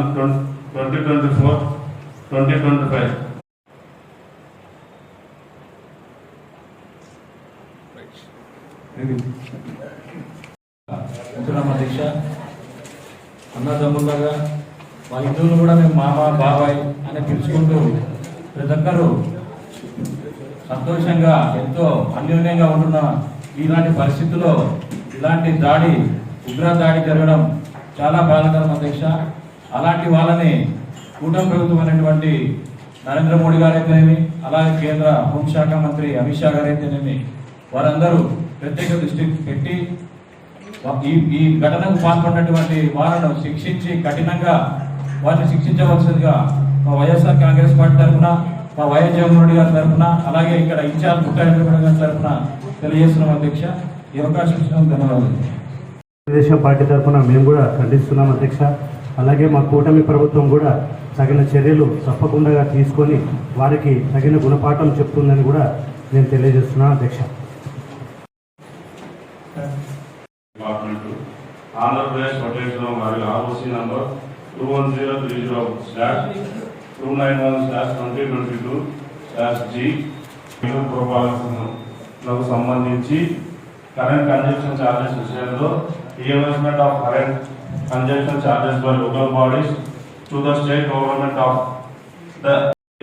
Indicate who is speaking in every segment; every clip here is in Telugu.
Speaker 1: One twenty twenty four twenty twenty five
Speaker 2: ఉంటున్నాం అధ్యక్ష అన్నదమ్ములాగా మా హిందువులు కూడా మేము మామ బాబాయ్ అని పిలుచుకుంటూ ప్రతి ఒక్కరూ సంతోషంగా ఎంతో అన్యోన్యంగా ఉంటున్న ఇలాంటి పరిస్థితుల్లో ఇలాంటి దాడి ఉగ్ర దాడి జరగడం చాలా బాధాకరం అధ్యక్ష అలాంటి వాళ్ళని కూటమి ప్రభుత్వం అనేటువంటి నరేంద్ర మోడీ గారైతేనేమి అలాగే కేంద్ర హోంశాఖ మంత్రి అమిత్ షా గారైతేనేమి వారందరూ ప్రత్యేక దృష్టి పెట్టి ఈ ఈ ఘటనకు పాల్పడినటువంటి వారిని శిక్షించి కఠినంగా వారిని శిక్షించవలసిందిగా మా వైఎస్ఆర్ కాంగ్రెస్ పార్టీ తరఫున మా వైఎస్ జగన్మోహన్ రెడ్డి గారి తరఫున అలాగే ఇక్కడ ఇన్ఛార్జ్ ముఖ్యమంత్రి గారి తరఫున తెలియజేస్తున్నాం అధ్యక్ష. ఈ అవకాశం ఇచ్చినందుకు ధన్యవాదాలు.
Speaker 3: తెలుగుదేశం పార్టీ తరఫున మేము కూడా ఖండిస్తున్నాం అధ్యక్ష. అలాగే మా కూటమి ప్రభుత్వం కూడా తగిన చర్యలు తప్పకుండా తీసుకొని వారికి తగిన గుణపాఠం చెప్తుందని కూడా నేను తెలియజేస్తున్నాను అధ్యక్ష.
Speaker 1: డిపార్ట్మెంట్. ఆంధ్రప్రదేశ్ ప్రొటెక్షన్ మరియు ROC number two one zero three zero slash two nine one slash twenty twenty two slash G. పురపాలకులకు సంబంధించి కరెంట్ కన్జక్షన్ ఛార్జెస్ విషయంలో reinvestment of current conjunction charges by local bodies to the state government of the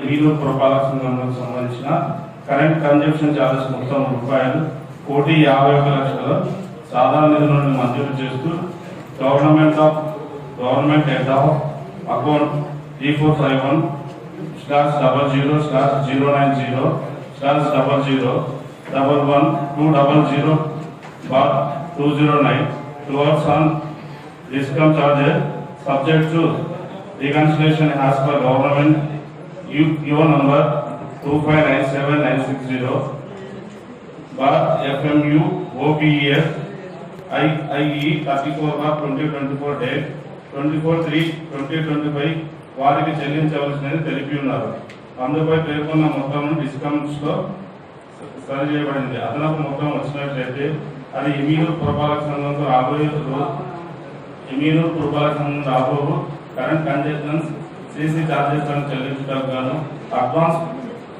Speaker 1: వీరు పురపాలక సంఘంకు సంబంధించిన కరెంట్ కన్జంప్షన్ ఛార్జెస్ మొత్తం రూపాయలు కోటి యాభై ఒక లక్షలు సాధారణ నిధుల నుండి మంజూరు చేస్తూ government of government head of account three four five one slash double zero slash zero nine zero slash double zero double one two double zero bar two zero nine towards on discount charges subject to reconciliation as per government U, UO number two five nine seven nine six zero bar FMU OPEF I, IE thirty four bar twenty twenty four date twenty four three twenty twenty five వారికి చెల్లించవలసినది తెలిపి ఉన్నారు అందుపై పేర్కొన్న మొత్తం డిస్కౌంట్స్లో సరి చేయబడింది అదనపు మొత్తం వచ్చినట్లయితే అది ఇమీరు పురపాలక సంఘంతో రాబోయే రో- పురపాలక సంఘం రాబోవు. కరెంట్ కంజెషన్స్ సీసీ ఛార్జెస్లను చెల్లించడం గాను అడ్వాన్స్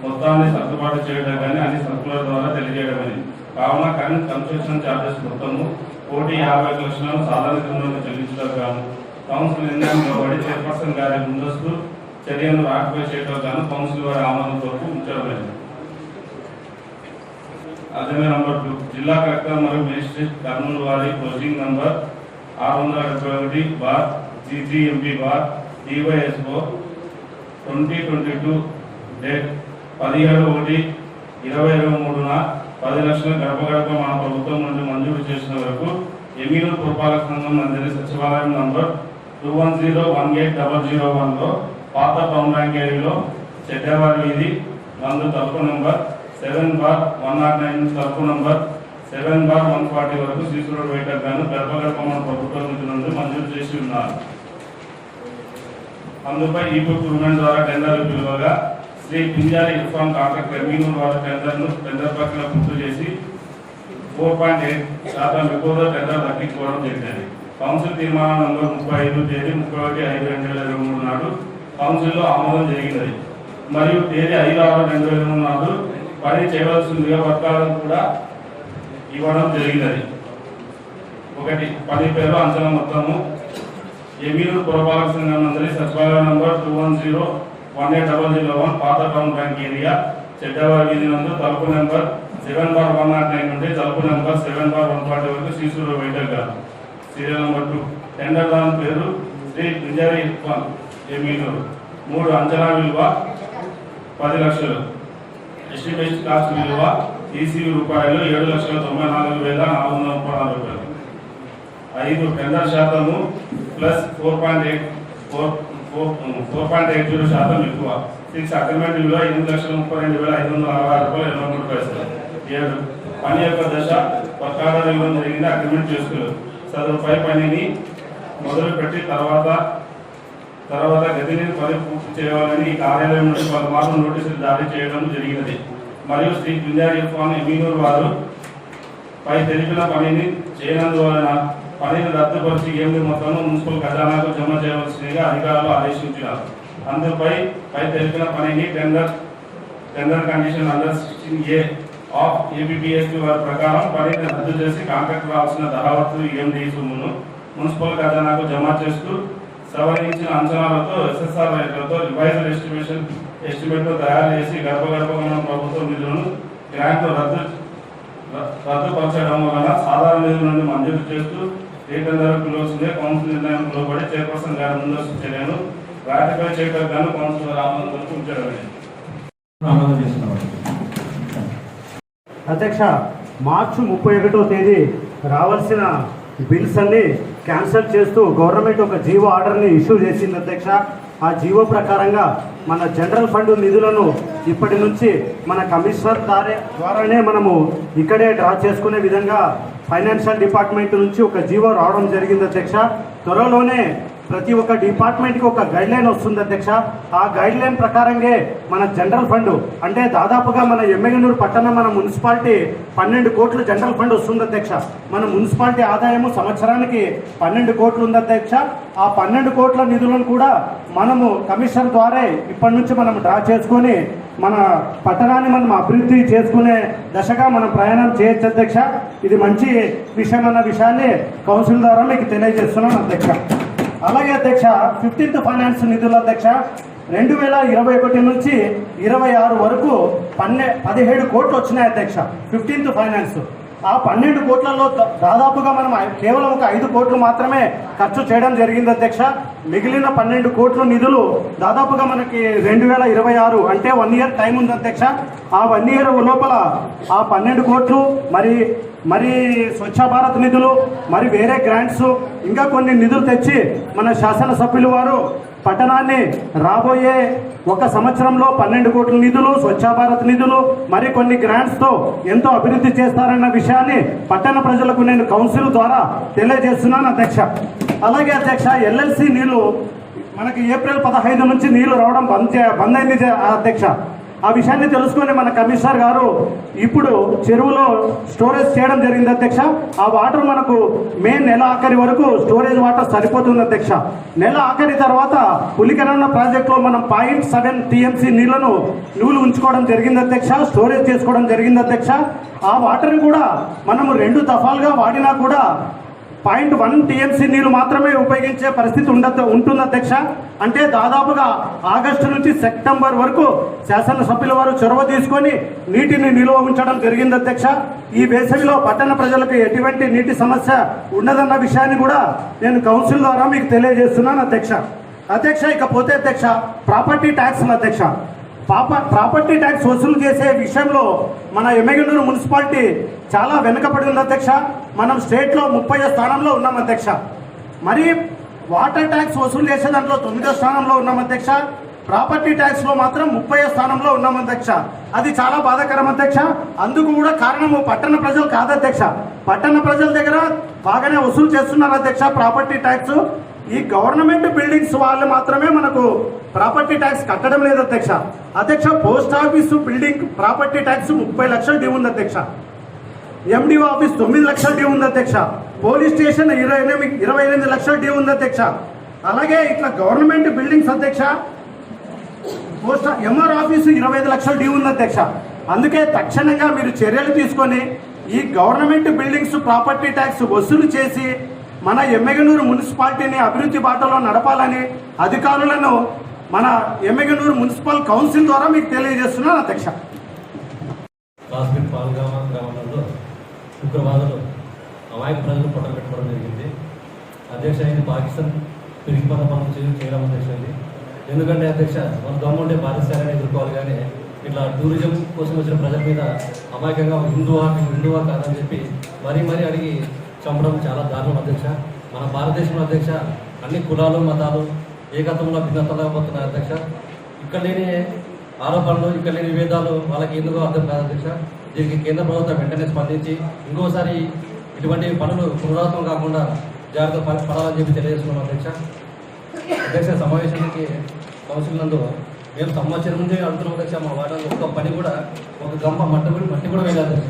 Speaker 1: మొత్తాన్ని సర్దుబాటు చేయడం కానీ అన్ని సర్కులర్ ద్వారా తెలియజేయడమని కావున కరెంట్ కన్స్ట్రక్షన్ ఛార్జెస్ మొత్తము కోటి యాభై లక్షలను సాధారణ కింద చెల్లించడం గాను కౌన్సిల్ నిర్ణయం లోబడి చైర్పర్సన్ గారి ముందస్తు చర్యను రాకపోయి చేయడం గాను కౌన్సిల్ వారి ఆమోదం కొరకు ఉంచడమైంది. అదే నంబర్ టూ. జిల్లా కలెక్టర్ మరియు మేజిస్ట్రేట్ కర్నూలు వారి క్లోజింగ్ నంబర్ ఆరు వందల డెబ్బై ఒకటి bar GGMP bar DYSO twenty twenty two date పదిహేడు ఒకటి ఇరవై ఇరవై మూడున పది లక్షల గడప గడప మన ప్రభుత్వం నుండి మంజూరు చేసిన వరకు ఎమీరు పురపాలక సంఘం అందిన సచివాలయం number two one zero one eight double zero వన్లో పాత టౌన్ బ్యాంక్ ఏరియాలో చెడ్డవారి వీధి మందు తలుపు number seven bar one nought nine తలుపు number seven bar one forty వరకు సీసీ రోడ్ వేయటం గాను గడప గడప ప్రభుత్వం నుండి మంజూరు చేసి ఉన్నారు. అందుపై ఈ ప్రూవ్మెంట్ ద్వారా టెండర్లు పిలువగా శ్రీ పింజారి ఇర్ఫాన్ కాంట్రాక్టర్ మీనూరు వారి టెండర్ను టెండర్ ప్రక్రియ పూర్తి చేసి ఫోర్ పాయింట్ ఎయిట్ శాతం ఎక్కువగా టెండర్ తగ్గించుకోవడం జరిగింది. కౌన్సిల్ తీర్మానం నంబర్ ముప్పై ఐదు తేదీ ముప్పై ఒకటి ఐదు రెండు వేల ఇరవై మూడు నాడు కౌన్సిల్లో ఆమోదం జరిగినది. మరియు తేదీ ఐదు ఆరు రెండు వేల ఇరవై మూడు నాడు పని చేయవలసిందిగా వర్గాలను కూడా ఇవ్వడం జరిగినది. ఒకటి పది పేరు అంచనా మొత్తము. ఎమీరు పురపాలక సంఘం నందరి సచివాలయం number two one zero one eight double zero one పాత టౌన్ బ్యాంక్ ఏరియా చెడ్డవారి వీధి నందు తలుపు number seven bar one nought nine నుండి తలుపు number seven bar one forty వరకు శిశువులు వెయిటర్ గారు సీరియల్ నెంబర్ టూ టెండర్ దాని పేరు శ్రీ పింజారి ఇర్ఫాన్ ఎమీరు మూడు అంచనా విలువ పది లక్షలు. ఎస్టిమేట్ కాస్ట్ విలువ ఈసీ రూపాయలు ఏడు లక్షల తొంభై నాలుగు వేల నాలుగు వందల ముప్పై నాలుగు రూపాయలు. ఐదు టెండర్ శాతము plus four point eight four four four point eight zero శాతం ఎక్కువ. సిక్స్ అగ్రిమెంట్ విలువ ఎనిమిది లక్షల ముప్పై రెండు వేల ఐదు వందల అరవై రూపాయలు ఇరవై మూడు పైసలు ఏడు. పని యొక్క దశ ప్రకారం ఇవ్వడం జరిగింది అగ్రిమెంట్ చేసుకోలేదు. సదరు పై పనిని మొదలుపెట్టి తర్వాత తర్వాత గదిని పని పూర్తి చేయాలని ఈ కార్యాలయం నుండి పలుమార్లు నోటీసులు జారీ చేయడం జరిగినది. మరియు శ్రీ పింజారి ఇర్ఫాన్ వారు పై తెలిపిన పనిని చేయనందువలన పనిని రద్దుపరిచి ఏమి మొత్తం మున్సిపల్ ఖజానాకు జమ చేయవలసిందిగా అధికారులు ఆదేశించారు అందుపై పై తెలిపిన పనిని tender tender condition under sixteen A of ABPSP వారి ప్రకారం పనిని రద్దు చేసి కాంట్రాక్ట్ రావాల్సిన దహావర్తు ఈఎండి సొమ్మును మున్సిపల్ ఖజానాకు జమ చేస్తూ సవరించిన అంచనాలతో ఎస్ఎస్ఆర్ రేట్లతో రివైజ్డ్ ఎస్టిమేషన్ ఎస్టిమేట్ తయారు చేసి గర్భ గర్భమైన ప్రభుత్వ నిధులను గ్రాంట్ రద్దు రద్దుపరచడం వలన సాధారణ నిధుల నుండి మంజూరు చేస్తూ రీటెండర్ క్లోజ్గా కౌన్సిల్ నిర్ణయం లోబడి చైర్పర్సన్ గారి ముందస్తు చర్యను రాతిపై చేకర్ గాను ఉంచడం
Speaker 2: ఆమోదం చేస్తున్నాం.
Speaker 3: అధ్యక్ష మార్చి ముప్పై ఒకటో తేదీ రావాల్సిన బిల్స్ అన్ని క్యాన్సిల్ చేస్తూ గవర్నమెంట్ ఒక జీవో ఆర్డర్ని ఇష్యూ చేసింది అధ్యక్ష. ఆ జీవో ప్రకారంగా మన జనరల్ ఫండ్ నిధులను ఇప్పటి నుంచి మన కమిషనర్ ద్వారా ద్వారానే మనము ఇక్కడే డ్రా చేసుకునే విధంగా ఫైనాన్షియల్ డిపార్ట్మెంట్ నుంచి ఒక జీవో రావడం జరిగింది అధ్యక్ష. త్వరలోనే ప్రతి ఒక్క డిపార్ట్మెంట్కి ఒక గైడ్ లైన్ వస్తుంది అధ్యక్ష. ఆ గైడ్ లైన్ ప్రకారంగా మన జనరల్ ఫండ్ అంటే దాదాపుగా మన ఎమ్మెగనూరు పట్టణం మన మున్సిపాలిటీ పన్నెండు కోట్లు జనరల్ ఫండ్ వస్తుంది అధ్యక్ష. మన మున్సిపాలిటీ ఆదాయము సంవత్సరానికి పన్నెండు కోట్లు ఉంది అధ్యక్ష. ఆ పన్నెండు కోట్ల నిధులను కూడా మనము కమిషన్ ద్వారా ఇప్పటి నుంచి మనం డ్రా చేసుకొని మన పట్టణాన్ని మనం అభివృద్ధి చేసుకునే దశగా మనం ప్రయాణం చేయొచ్చు అధ్యక్ష. ఇది మంచి విషయం అన్న విషయాన్ని కౌన్సిల్ ద్వారా మీకు తెలియజేస్తున్నాను అధ్యక్ష. అలాగే అధ్యక్ష ఫిఫ్టీన్త్ ఫైనాన్స్ నిధుల అధ్యక్ష రెండు వేల ఇరవై ఒకటి నుంచి ఇరవై ఆరు వరకు పన్నె పదిహేడు కోట్లు వచ్చినాయి అధ్యక్ష ఫిఫ్టీన్త్ ఫైనాన్స్ ఆ పన్నెండు కోట్లలో దాదాపుగా మనం కేవలం ఒక ఐదు కోట్లు మాత్రమే ఖర్చు చేయడం జరిగింది అధ్యక్ష. మిగిలిన పన్నెండు కోట్ల నిధులు దాదాపుగా మనకి రెండు వేల ఇరవై ఆరు అంటే వన్ ఇయర్ టైం ఉంది అధ్యక్ష. ఆ వన్ ఇయర్ లోపల ఆ పన్నెండు కోట్లు మరి మరి స్వచ్ఛ భారత్ నిధులు మరి వేరే గ్రాంట్స్ ఇంకా కొన్ని నిధులు తెచ్చి మన శాసనసభ్యులు వారు పట్టణాన్ని రాబోయే ఒక సంవత్సరంలో పన్నెండు కోట్ల నిధులు స్వచ్ఛ భారత్ నిధులు మరి కొన్ని గ్రాంట్స్తో ఎంతో అభివృద్ధి చేస్తారన్న విషయాన్ని పట్టణ ప్రజలకు నేను కౌన్సిల్ ద్వారా తెలియజేస్తున్నాను అధ్యక్ష. అలాగే అధ్యక్ష ఎల్ఎల్సి నీళ్ళు మనకి ఏప్రిల్ పదహైదు నుంచి నీళ్ళు రావడం బంద్ బంద్ అయింది అధ్యక్ష. ఆ విషయాన్ని తెలుసుకొని మన కమిషనర్ గారు ఇప్పుడు చెరువులో స్టోరేజ్ చేయడం జరిగింది అధ్యక్ష. ఆ వాటర్ మనకు మే నెల ఆఖరి వరకు స్టోరేజ్ వాటర్ సరిపోతుంది అధ్యక్ష. నెల ఆఖరి తర్వాత పులికరణ ప్రాజెక్టులో మనం పాయింట్ సెవెన్ టీఎంసీ నీళ్ళను నూలు ఉంచుకోవడం జరిగింది అధ్యక్ష స్టోరేజ్ చేసుకోవడం జరిగింది అధ్యక్ష. ఆ వాటర్ని కూడా మనము రెండు దఫాలుగా వాడినా కూడా పాయింట్ వన్ టీఎంసీ నీళ్ళు మాత్రమే ఉపయోగించే పరిస్థితి ఉండదు ఉంటుంది అధ్యక్ష? అంటే దాదాపుగా ఆగస్టు నుంచి సెప్టెంబర్ వరకు శాసనసభ్యుల వారు చొరవ తీసుకొని నీటిని నిల్వ ఉంచడం జరిగింది అధ్యక్ష. ఈ వేసవిలో పట్టణ ప్రజలకు ఎటువంటి నీటి సమస్య ఉండదన్న విషయాన్ని కూడా నేను కౌన్సిల్ ద్వారా మీకు తెలియజేస్తున్నాను అధ్యక్ష. అధ్యక్ష ఇకపోతే అధ్యక్ష ప్రాపర్టీ ట్యాక్స్ల అధ్యక్ష. పాప ప్రాపర్టీ ట్యాక్స్ వసూలు చేసే విషయంలో మన ఎమ్మెగనూరు మున్సిపాలిటీ చాలా వెనుకబడి ఉంది అధ్యక్ష. మనం స్టేట్లో ముప్పై స్థానంలో ఉన్నాం అధ్యక్ష. మరి వాటర్ ట్యాక్స్ వసూలు చేసే దాంట్లో తొమ్మిదో స్థానంలో ఉన్నాం అధ్యక్ష. ప్రాపర్టీ ట్యాక్స్లో మాత్రం ముప్పై స్థానంలో ఉన్నాం అధ్యక్ష. అది చాలా బాధాకరం అధ్యక్ష. అందుకు కూడా కారణము పట్టణ ప్రజలు కాదు అధ్యక్ష. పట్టణ ప్రజల దగ్గర బాగానే వసూలు చేస్తున్నారు అధ్యక్ష ప్రాపర్టీ ట్యాక్స్ ఈ గవర్నమెంట్ బిల్డింగ్స్ వాళ్ళు మాత్రమే మనకు ప్రాపర్టీ ట్యాక్స్ కట్టడం లేదు అధ్యక్ష. అధ్యక్ష post office building property tax ముప్పై లక్షలు డ్యూ ఉంది అధ్యక్ష. ఎండిఓ ఆఫీస్ తొమ్మిది లక్షల డ్యూ ఉంది అధ్యక్ష. పోలీస్ స్టేషన్ ఇరవై ఎనిమిది ఇరవై ఎనిమిది లక్షల డ్యూ ఉంది అధ్యక్ష. అలాగే ఇట్లా గవర్నమెంట్ బిల్డింగ్స్ అధ్యక్ష. పోస్ట్ ఎంఆర్ ఆఫీసు ఇరవై ఐదు లక్షల డ్యూ ఉంది అధ్యక్ష. అందుకే తక్షణంగా మీరు చర్యలు తీసుకొని ఈ గవర్నమెంట్ బిల్డింగ్స్ ప్రాపర్టీ ట్యాక్స్ వసూలు చేసి మన ఎమ్మెగనూరు మున్సిపాలిటీని అభివృద్ధి బాటలో నడపాలని అధికారులను మన ఎమ్మెగనూరు మున్సిపల్ కౌన్సిల్ ద్వారా మీకు తెలియజేస్తున్నాను అధ్యక్ష.
Speaker 4: శుక్రవారంలో అమాయక ప్రజలు పొట్టలు పెట్టుకోవడం జరిగింది. అధ్యక్ష ఇది పాకిస్తాన్ పిరిగిపోత పనులు చేయ- చేయడం అధ్యక్ష ఇది ఎందుకంటే అధ్యక్ష మన గవర్నమెంట్ పాకిస్తాన్ ఎదుర్కోవాలి కానీ ఇట్లా టూరిజం కోసం వచ్చిన ప్రజల మీద అమాయకంగా హిందువా హిందువా కాదని చెప్పి మరీ మరీ అడిగి చంపడం చాలా దారుణం అధ్యక్ష. మన భారతదేశంలో అధ్యక్ష అన్ని కులాలు మతాలు ఏకత్వంలో భిన్నతలో పోతున్నారు అధ్యక్ష. ఇక్కడ లేని ఆరోపణలు ఇక్కడ లేని విభేదాలు వాళ్ళకి ఎందుకో అర్థం కాదు అధ్యక్ష. దీనికి కేంద్ర ప్రభుత్వం వెంటనే స్పందించి ఇంకోసారి ఇటువంటి పనులు పునరావృతం కాకుండా జాగ్రత్త ప- పడాలని చెప్పి తెలియజేస్తున్నాం అధ్యక్ష. అధ్యక్ష సమావేశానికి కౌన్సిల్ నందు మేము సంవత్సరం నుంచి అడుగుతున్నాం అధ్యక్ష. మా వార్డులో ఒక్క పని కూడా ఒక గంప మట్టి కూడా మట్టి కూడా వేయలేదు అధ్యక్ష.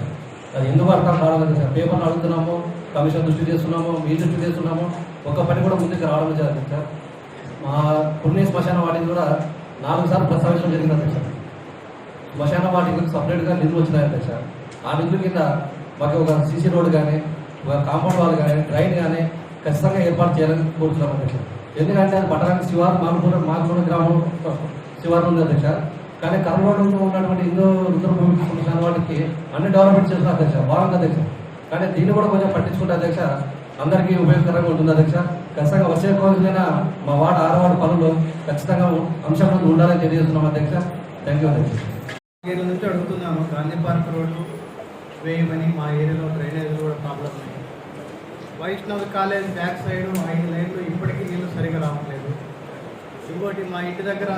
Speaker 4: అది ఎందుకు అర్థం కావాలి అధ్యక్ష? పేపర్లు అడుగుతున్నాము కమిషన్ దృష్టి చేస్తున్నాము మీ దృష్టి చేస్తున్నాము ఒక్క పని కూడా ముందుకు రావడం లేదు అధ్యక్ష. మా పుణ్య శ్మశాన వాటిని కూడా నాలుగు సార్లు ప్రస్తావించడం జరిగింది అధ్యక్ష. శ్మశాన గురించి సపరేట్గా నిధులు వచ్చినాయి అధ్యక్ష ఆ నిధుల కింద మాకు ఒక సీసీ రోడ్ కానీ ఒక కాంపౌండ్ వాల్ కానీ డ్రైన్ కానీ ఖచ్చితంగా ఏర్పాటు చేయాలని కోరుతున్నాం అధ్యక్ష ఎందుకంటే అది పట్టణానికి శివారు మామూలు మామూలు గ్రామం శివారు ఉంది అధ్యక్ష కానీ కర్మలో ఉన్నటువంటి హిందూ రుద్రభూమి శ్మశాన వాటికి అన్ని డెవలప్మెంట్ చేస్తున్నారు అధ్యక్ష బాగుంది అధ్యక్ష. కానీ దీన్ని కూడా కొంచెం పట్టించుకుంటే అధ్యక్ష అందరికీ ఉపయోగకరంగా ఉంటుంది అధ్యక్ష. ఖచ్చితంగా వచ్చే కోరికైనా మా వాడ ఆరు పనులు ఖచ్చితంగా అంశం ఉండాలని తెలియజేస్తున్నాం అధ్యక్ష. థ్యాంక్ యూ అధ్యక్ష.
Speaker 5: ఏళ్ళ నుంచి అడుగుతున్నాము. గాంధీ పార్క్ రోడ్డు వేయమని మా ఏరియాలో డ్రైనేజ్ కూడా ప్రాబ్లం ఉంది వైష్ణవ్ కాలేజ్ బ్యాక్ సైడ్ ఐదు లైన్లు ఇప్పటికీ నీళ్ళు సరిగా రావట్లేదు. ఇంకోటి మా ఇంటి దగ్గర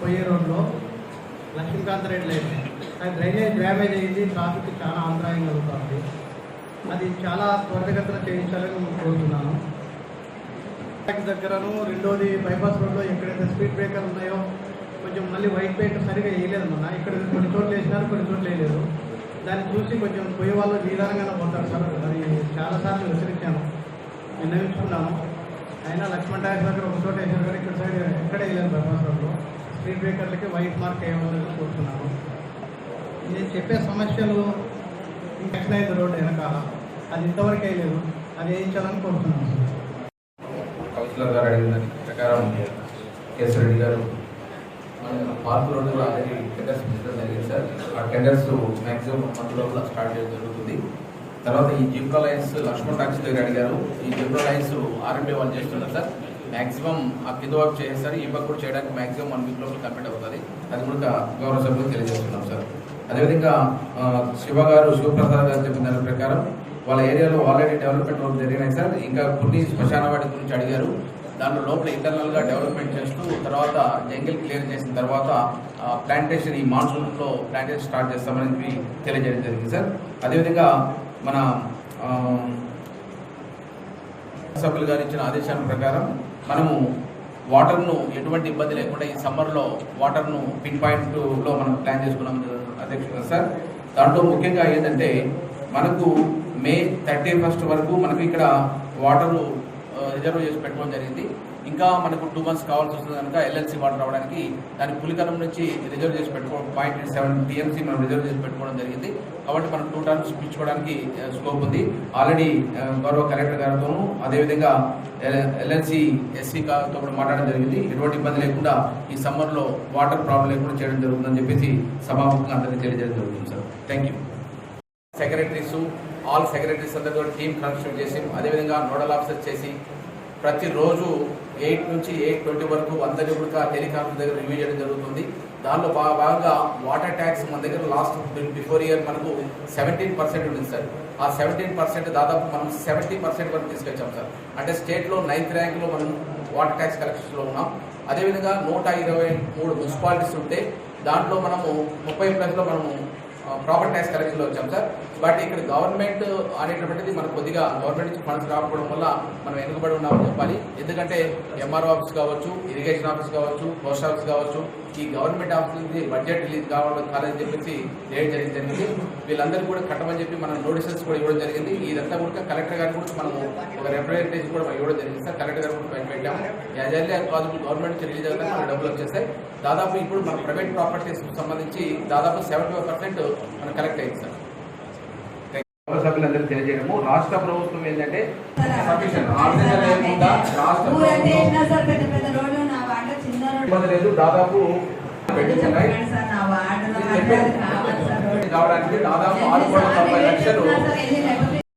Speaker 5: పోయే రోడ్లో లక్ష్మీకాంత్ రెడ్డి లైన్ అది డ్రైనేజ్ డ్యామేజ్ అయింది ట్రాఫిక్ చాలా అంతరాయం కలుగుతుంది అది చాలా త్వరితగతిన చేయించాలని నేను కోరుతున్నాను. దగ్గరను రెండోది బైపాస్ రోడ్లో ఎక్కడైతే స్పీడ్ బ్రేకర్ ఉన్నాయో మళ్ళీ వైట్ పెయింట్ సరిగా వేయలేదు మొన్న. ఇక్కడ కొన్ని చోట్ల వేసినారు కొన్ని చోట్ల వేయలేదు. దాన్ని చూసి కొంచెం పోయే వాళ్ళు నిదానంగానే పోతారు సార్. అది చాలాసార్లు హెచ్చరించాను విన్నవించుకున్నాను అయినా లక్ష్మణ్ టాక్స్ దగ్గర ఒక చోట వేసారు కానీ ఇక్కడ సైడ్ ఎక్కడ వేయలేదు బైపాస్ స్ట్రీట్ బ్రేకర్లకి వైట్ మార్క్ వేయమని కోరుతున్నాను. నేను చెప్పే సమస్యలు ఇంకెక్షన్ అయింది రోడ్డు వెనకాల. అది ఇంతవరకు వేయలేదు. అది వేయించాలని కోరుతున్నాను.
Speaker 6: కౌన్సిలర్ గారు అడిగిన ప్రకారం కేసరెడ్డి గారు పార్క్ రోడ్డు కూడా ఆల్రెడీ టెండర్స్ పెట్టడం జరిగింది సార్. ఆ టెండర్స్ మ్యాక్సిమం మంత్ లోపల స్టార్ట్ చేయడం జరుగుతుంది. తర్వాత ఈ జిప్రా లైన్స్ లక్ష్మణ్ టాక్స్ దగ్గర అడిగారు. ఈ జిప్రా లైన్స్ ఆర్ఎంపీ వాళ్ళు చేస్తున్నారు సార్. మ్యాక్సిమం ఆ కింద వర్క్ చేస్తారు ఈ పక్క కూడా చేయడానికి మ్యాక్సిమం వన్ వీక్ లోపల కంప్లీట్ అవుతుంది. అది కూడా గౌరవ సభ్యులు తెలియజేస్తున్నాం సార్. అదేవిధంగా శివ గారు శివప్రసాద్ గారు చెప్పిన దాని ప్రకారం వాళ్ళ ఏరియాలో ఆల్రెడీ డెవలప్మెంట్ వర్క్ జరిగినాయి సార్. ఇంకా కొన్ని శ్మశాన వాటి గురించి అడిగారు. దాంట్లో లోపల ఇంటర్నల్గా డెవలప్మెంట్ చేస్తూ తర్వాత జంగిల్ క్లియర్ చేసిన తర్వాత ప్లాంటేషన్ ఈ మాన్సూన్లో ప్లాంటేషన్ స్టార్ట్ చేస్తామని తెలియజేయడం జరిగింది సార్. అదేవిధంగా మన సభ్యులు గారు ఇచ్చిన ఆదేశాల ప్రకారం మనము వాటర్ను ఎటువంటి ఇబ్బంది లేకుండా ఈ సమ్మర్లో వాటర్ను పిన్ పాయింట్లో మనం ప్లాన్ చేసుకున్నాం అధ్యక్షుడు సార్. దాంట్లో ముఖ్యంగా ఏంటంటే మనకు మే థర్టీ ఫస్ట్ వరకు మనకు ఇక్కడ వాటరు రిజర్వ్ చేసి పెట్టడం జరిగింది. ఇంకా మనకు టూ మంత్స్ కావాల్సి వస్తుంది కనుక ఎల్ఎల్సి వాటర్ రావడానికి దాని పులికలం నుంచి రిజర్వ్ చేసి పెట్టుకోవడం పాయింట్ సెవెన్ టీఎంసీ మనం రిజర్వ్ చేసి పెట్టుకోవడం జరిగింది. కాబట్టి మనం టూ టర్మ్స్ పిచ్చుకోవడానికి స్కోప్ ఉంది. ఆల్రెడీ గౌరవ కలెక్టర్ గారితోనూ అదేవిధంగా ఎల్ఎల్సి ఎస్సీతో కూడా మాట్లాడడం జరిగింది. ఎటువంటి ఇబ్బంది లేకుండా ఈ సమ్మర్లో వాటర్ ప్రాబ్లం లేకుండా చేయడం జరుగుతుందని చెప్పేసి సభాముఖంగా అందరికీ తెలియజేయడం జరుగుతుంది sir thank you secretaries all secretaries అందరితో టీం కన్స్టిట్యూట్ చేసి అదేవిధంగా నోడల్ ఆఫీసర్ చేసి ప్రతిరోజు ఎయిట్ నుంచి ఎయిట్ ట్వంటీ వరకు అందరి కూడా టెలికాన్ఫరెన్స్ దగ్గర రివ్యూ చేయడం జరుగుతుంది. దానిలో భాగంగా వాటర్ ట్యాక్స్ మన దగ్గర లాస్ట్ బిఫోర్ ఇయర్ మనకు సెవెంటీన్ పర్సెంట్ ఉంది సార్. ఆ సెవెంటీన్ పర్సెంట్ దాదాపు మనం సెవెంటీ పర్సెంట్ వరకు తీసుకొచ్చాం సార్. అంటే స్టేట్లో నైన్త్ ర్యాంక్లో మనం వాటర్ ట్యాక్స్ కలెక్షన్లో ఉన్నాం. అదేవిధంగా నూట ఇరవై మూడు మున్సిపాలిటీస్ ఉంటే దాంట్లో మనము ముప్పై ప్లస్లో మనము ప్రాపర్ ట్యాక్స్ కలెక్షన్లో వచ్చాం సార్. బట్ ఇక్కడ గవర్నమెంట్ అనేటటువంటిది మనకు కొద్దిగా గవర్నమెంట్ నుంచి ఫండ్స్ రాకపోవడం వల్ల మనం వెనుకబడి ఉన్నామని చెప్పాలి. ఎందుకంటే ఎంఆర్ఓ ఆఫీస్ కావచ్చు ఇరిగేషన్ ఆఫీస్ కావచ్చు పోస్ట్ ఆఫీస్ కావచ్చు ఈ గవర్నమెంట్ ఆఫీస్ నుంచి బడ్జెట్ రిలీజ్ కావడం కాదని చెప్పేసి చేయడం జరిగింది. జరిగింది వీళ్ళందరికీ కూడా కట్టమని చెప్పి మనం నోటీసెస్ కూడా ఇవ్వడం జరిగింది. ఇదంతా కూడా కలెక్టర్ గారికి కూడా మనము ఒక రిప్రజెంటేషన్ కూడా మనం ఇవ్వడం జరిగింది. సార్ కలెక్టర్ గారు కూడా పైన పెట్టాము as early as possible government నుంచి రిలీజ్ అవుతాయి. మన డబ్బులు వచ్చేస్తాయి. దాదాపు ఇప్పుడు మన ప్రైవేట్ ప్రాపర్టీస్ సంబంధించి దాదాపు సెవెంటీ ఫైవ్ పర్సెంట్ మనం కలెక్ట్ అయింది సార్. సభ్యులందరూ తెలియజేయడము. రాష్ట్ర ప్రభుత్వం ఏంటంటే సఫిషియెంట్ ఆర్డినరీ లేకుండా రాష్ట్ర ఇబ్బంది లేదు. దాదాపు కావడానికి దాదాపు ఆరు కోట్ల తొంభై లక్షలు